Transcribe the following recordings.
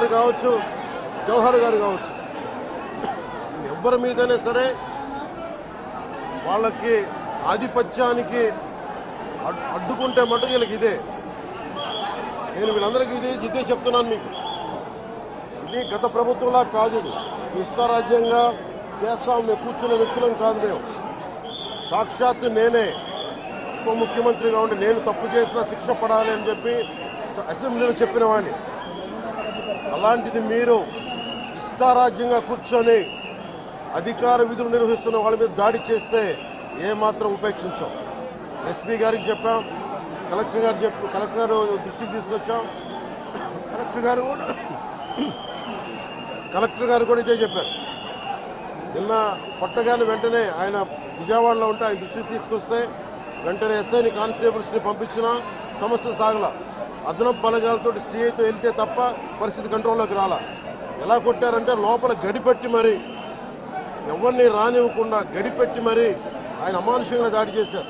గారు కావచ్చు జవహర్ గారు కావచ్చు. ఎవరి మీదనే సరే వాళ్ళకి ఆధిపత్యానికి అడ్డుకుంటే మటుకు వీళ్ళకి ఇదే. నేను వీళ్ళందరికీ ఇది ఇదే చెప్తున్నాను మీకు. ఇది గత ప్రభుత్వంలా కాదు ఇది. ఇష్టారాజ్యంగా చేస్తాం మేము కూర్చున్న వ్యక్తులం కాదు మేము. సాక్షాత్తు నేనే ఉప ముఖ్యమంత్రిగా ఉండి నేను తప్పు చేసిన శిక్ష పడాలి అని చెప్పి అసెంబ్లీలో చెప్పిన వాడిని. అలాంటిది మీరు ఇష్టారాజ్యంగా కూర్చొని అధికార విధులు నిర్వహిస్తున్న వాళ్ళ మీద దాడి చేస్తే ఏమాత్రం ఉపేక్షించాం. ఎస్పీ గారికి చెప్పాం కలెక్టర్ గారు చెప్పు కలెక్టర్ గారు దృష్టికి తీసుకొచ్చాం. కలెక్టర్ గారు కూడా కలెక్టర్ గారు కూడా ఇదే చెప్పారు. నిన్న కొట్టగానే వెంటనే ఆయన విజయవాడలో ఉంటే ఆయన దృష్టికి తీసుకొస్తే వెంటనే ఎస్ఐని కానిస్టేబుల్స్ని పంపించినా సమస్య సాగల. అదనపు బలగాలతో సీఐతో వెళ్తే తప్ప పరిస్థితి కంట్రోల్లోకి రాలా. ఎలా కొట్టారంటే లోపల గడిపెట్టి మరి ఎవరిని రానివ్వకుండా గడిపెట్టి మరి ఆయన అమానుషంగా దాడి చేశారు.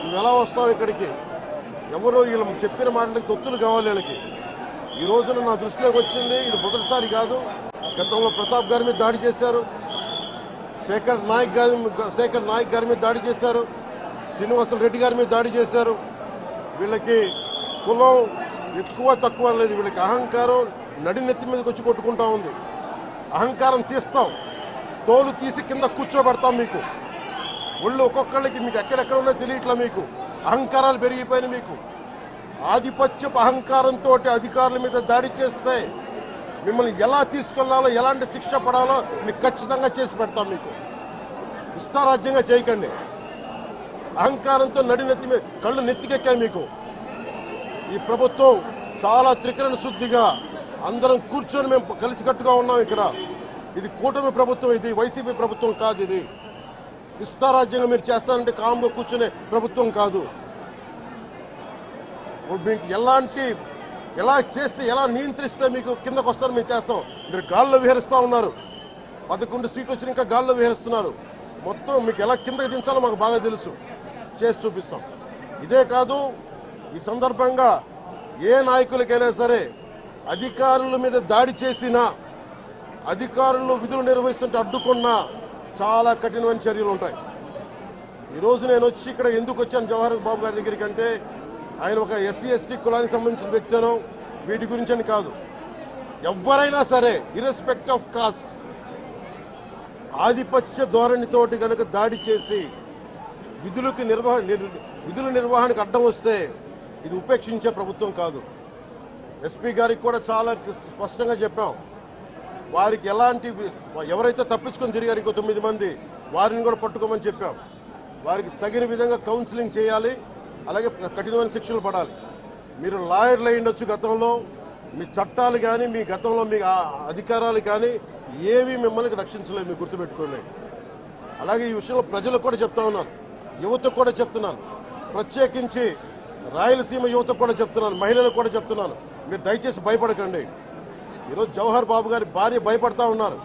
నువ్వు ఎలా వస్తావు ఇక్కడికి? ఎవరో వీళ్ళు చెప్పిన మాటలకి తొత్తులు కావాలి వీళ్ళకి. ఈ రోజున నా దృష్టిలోకి వచ్చింది ఇది మొదటిసారి కాదు. గతంలో ప్రతాప్ గారి మీద దాడి చేశారు. శేఖర్ నాయక్ గారి శేఖర్ నాయక్ గారి మీద దాడి చేశారు. శ్రీనివాసులు రెడ్డి గారి మీద దాడి చేశారు. వీళ్ళకి కులం ఎక్కువ తక్కువ లేదు వీళ్ళకి అహంకారం నడినెత్తి మీదకి వచ్చి కొట్టుకుంటా ఉంది. అహంకారం తీస్తాం. తోలు తీసి కింద కూర్చోబెడతాం మీకు. ఒళ్ళు ఒక్కొక్కళ్ళకి మీకు ఎక్కడెక్కడ ఉన్నాయో తెలియట్లా మీకు. అహంకారాలు పెరిగిపోయినాయి మీకు. ఆధిపత్యపు అహంకారంతో అధికారుల మీద దాడి చేస్తే మిమ్మల్ని ఎలా తీసుకెళ్ళాలో ఎలాంటి శిక్ష పడాలో మీకు ఖచ్చితంగా చేసి పెడతాం మీకు. ఇష్టారాజ్యంగా చేయకండి. అహంకారంతో నడినెత్తి మీద కళ్ళు నెత్తికెక్కాయి మీకు. ఈ ప్రభుత్వం చాలా త్రికరణ శుద్ధిగా అందరం కూర్చొని మేము కలిసికట్టుగా ఉన్నాం ఇక్కడ. ఇది కూటమి ప్రభుత్వం ఇది వైసీపీ ప్రభుత్వం కాదు ఇది. ఇష్టారాజ్యంగా మీరు చేస్తారంటే కామ్గా కూర్చునే ప్రభుత్వం కాదు. మీకు ఎలాంటి ఎలా చేస్తే ఎలా నియంత్రిస్తే మీకు కిందకు వస్తారో మేము చేస్తాం. మీరు గాల్లో విహరిస్తూ ఉన్నారు. పదకొండు సీట్లు వచ్చిన ఇంకా గాల్లో విహరిస్తున్నారు. మొత్తం మీకు ఎలా కిందకి దించాలో మాకు బాగా తెలుసు. చేసి చూపిస్తాం. ఇదే కాదు ఈ సందర్భంగా ఏ నాయకులకైనా సరే అధికారుల మీద దాడి చేసినా అధికారులు విధులు నిర్వహిస్తుంటే అడ్డుకున్నా చాలా కఠినమైన చర్యలు ఉంటాయి. ఈరోజు నేను వచ్చి ఇక్కడ ఎందుకు వచ్చాను జవహర్ బాబు గారి దగ్గరికి అంటే ఆయన ఒక ఎస్సీ ఎస్టీ కులానికి సంబంధించిన వ్యక్తినో వీటి గురించి అని కాదు. ఎవరైనా సరే ఇర్రెస్పెక్ట్ ఆఫ్ కాస్ట్ ఆధిపత్య ధోరణితోటి కనుక దాడి చేసి విధులకు నిర్వహణ విధుల నిర్వహణకు అడ్డం వస్తే ఇది ఉపేక్షించే ప్రభుత్వం కాదు. ఎస్పీ గారికి కూడా చాలా స్పష్టంగా చెప్పాం. వారికి ఎలాంటి ఎవరైతే తప్పించుకొని తిరిగారు ఇంకో తొమ్మిది మంది వారిని కూడా పట్టుకోమని చెప్పాం. వారికి తగిన విధంగా కౌన్సిలింగ్ చేయాలి అలాగే కఠినమైన శిక్షలు పడాలి. మీరు లాయర్లు అయ్యిండొచ్చు గతంలో మీ చట్టాలు కానీ మీ గతంలో మీ అధికారాలు కానీ ఏవి మిమ్మల్ని రక్షించలేదు మీరు గుర్తుపెట్టుకోండి. అలాగే ఈ విషయంలో ప్రజలకు కూడా చెప్తా ఉన్నాను యువతకు కూడా చెప్తున్నాను. ప్రత్యేకించి రాయలసీమ యువతకు కూడా చెప్తున్నాను మహిళలకు కూడా చెప్తున్నాను. మీరు దయచేసి భయపడకండి. ఈరోజు జవహర్ బాబు గారి భార్య భయపడతా ఉన్నారు.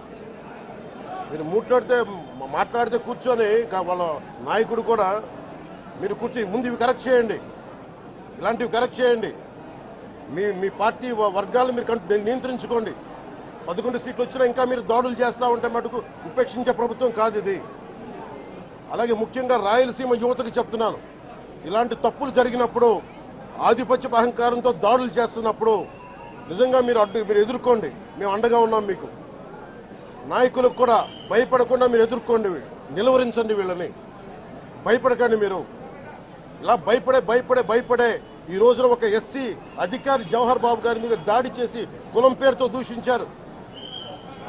మీరు ముట్లాడితే మాట్లాడితే కూర్చొని వాళ్ళ నాయకుడు కూడా మీరు కూర్చొని ముందు ఇవి కరెక్ట్ చేయండి. ఇలాంటివి కరెక్ట్ చేయండి. మీ మీ పార్టీ వర్గాలు మీరు నియంత్రించుకోండి. పదకొండు సీట్లు వచ్చినా ఇంకా మీరు దాడులు చేస్తూ ఉంటే మటుకు ఉపేక్షించే ప్రభుత్వం కాదు ఇది. అలాగే ముఖ్యంగా రాయలసీమ యువతకు చెప్తున్నాను. ఇలాంటి తప్పులు జరిగినప్పుడు ఆధిపత్య అహంకారంతో దాడులు చేస్తున్నప్పుడు నిజంగా మీరు అడ్డు మీరు ఎదుర్కోండి. మేము అండగా ఉన్నాం మీకు. నాయకులకు కూడా భయపడకుండా మీరు ఎదుర్కోండి నిలువరించండి వీళ్ళని. భయపడకండి మీరు. ఇలా భయపడే భయపడే భయపడే ఈ రోజున ఒక ఎస్సీ అధికారి జవహర్ బాబు గారి మీద దాడి చేసి కులం పేరుతో దూషించారు.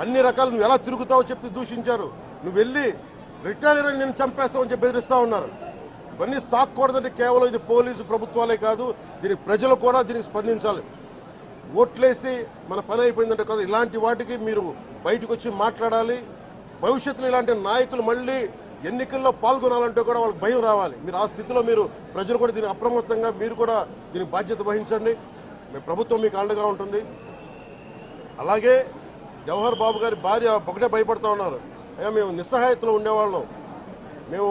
అన్ని రకాలు నువ్వు ఎలా తిరుగుతావో చెప్పి దూషించారు. నువ్వు వెళ్ళి రిటైర్ నేను చంపేస్తావని చెప్పి బెదిరిస్తా ఉన్నారు. ఇవన్నీ సాక్కూడదంటే కేవలం ఇది పోలీసు ప్రభుత్వాలే కాదు దీనికి ప్రజలు కూడా దీనికి స్పందించాలి. ఓట్లేసి మన పని అయిపోయిందంటే కాదు ఇలాంటి వాటికి మీరు బయటకు వచ్చి మాట్లాడాలి. భవిష్యత్తులో ఇలాంటి నాయకులు మళ్ళీ ఎన్నికల్లో పాల్గొనాలంటే కూడా వాళ్ళకి భయం రావాలి. మీరు ఆ స్థితిలో మీరు ప్రజలు కూడా దీని అప్రమత్తంగా మీరు కూడా దీనికి బాధ్యత వహించండి. మీ ప్రభుత్వం మీకు అండగా ఉంటుంది. అలాగే జవహర్ బాబు గారి భార్య ఒకటే భయపడతా ఉన్నారు. అయ్యా మేము నిస్సహాయతలో ఉండేవాళ్ళం. మేము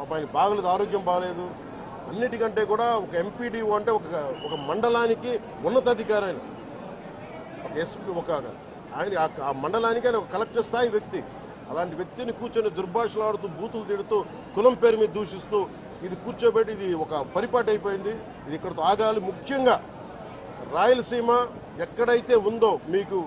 పాప ఆయన బాగలేదు ఆరోగ్యం బాగలేదు. అన్నిటికంటే కూడా ఒక ఎంపీడీఓ అంటే ఒక ఒక మండలానికి ఉన్నతాధికారి ఆయన ఒక ఎస్పీ ఒక ఆయన ఆ- ఆ మండలానికి ఆయన ఒక కలెక్టర్ స్థాయి వ్యక్తి. అలాంటి వ్యక్తిని కూర్చొని దుర్భాషలాడుతూ బూతులు తిడుతూ కులం పేరు మీద దూషిస్తూ ఇది కూర్చోబెట్టి ఇది ఒక పరిపాటి అయిపోయింది. ఇది ఇక్కడతో ఆగాలి. ముఖ్యంగా రాయలసీమ ఎక్కడైతే ఉందో మీకు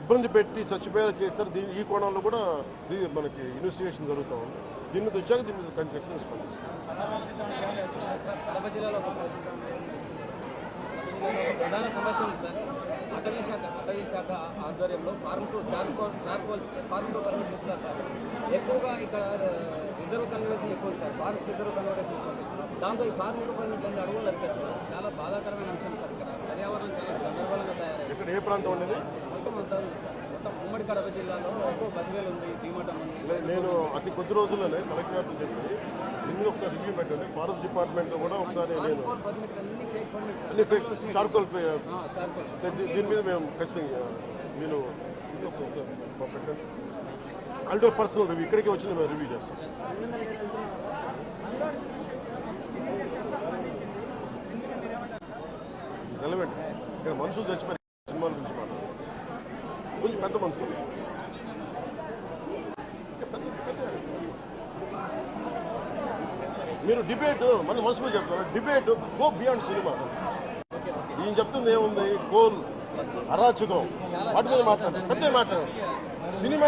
ఇబ్బంది పెట్టి చచ్చిపోయేలా చేశారు. దీని ఈ కోణంలో కూడా ఇది మనకి ఇన్వెస్టిగేషన్ జరుగుతూ ఉంది. దీని మీద వచ్చాక దీని మీద ఖచ్చితంగా స్పందిస్తాం. కడప జిల్లాలో ఒక ప్రధాన సమస్య ఉంది సార్ అటవీ శాఖ అటవీ శాఖ ఆధ్వర్యంలో form two charcoal charcoal form two permit ఇస్తారు సార్. ఎక్కువగా ఇక్కడ రిజర్వ్ కన్వర్షన్ ఎక్కువ సార్. ఫారెస్ట్ రిజర్వ్ కన్వర్షన్ ఎక్కువ దాంతో ఈ ఫార్మ్ టు పర్మిట్ అనేది అడుగులు అనిపిస్తున్నారు చాలా బాధాకరమైన అంశం సార్. ఇక్కడ పర్యావరణం చాలా గందరగోళంగా తయారైంది ఇక్కడ ఏ ప్రాంతం అనేది నేను అతి కొద్ది రోజుల్లోనే కలెక్టర్ చేసి దీన్ని ఒకసారి రివ్యూ పెట్టండి. ఫారెస్ట్ డిపార్ట్మెంట్ కూడా ఒకసారి నేను అన్ని ఫేక్ చార్కోల్ దీని మీద మేము ఖచ్చితంగా నేను పెట్టండి అల్టో పర్సనల్ రివ్యూ ఇక్కడికి వచ్చి మేము రివ్యూ చేస్తాం రెలవెంట్ ఇక్కడ మనుషులు చచ్చిపోయి సినిమాల గురించి పెద్ద మనసు. మీరు డిబేట్ మన మనసు మీద చెప్తారు డిబేట్ గో బియాండ్ సినిమా ఈయన చెప్తుంది ఏముంది? కోల్ అరాచకం. వాటి మీద మాట్లాడారు పెద్ద మాట్లాడారు సినిమా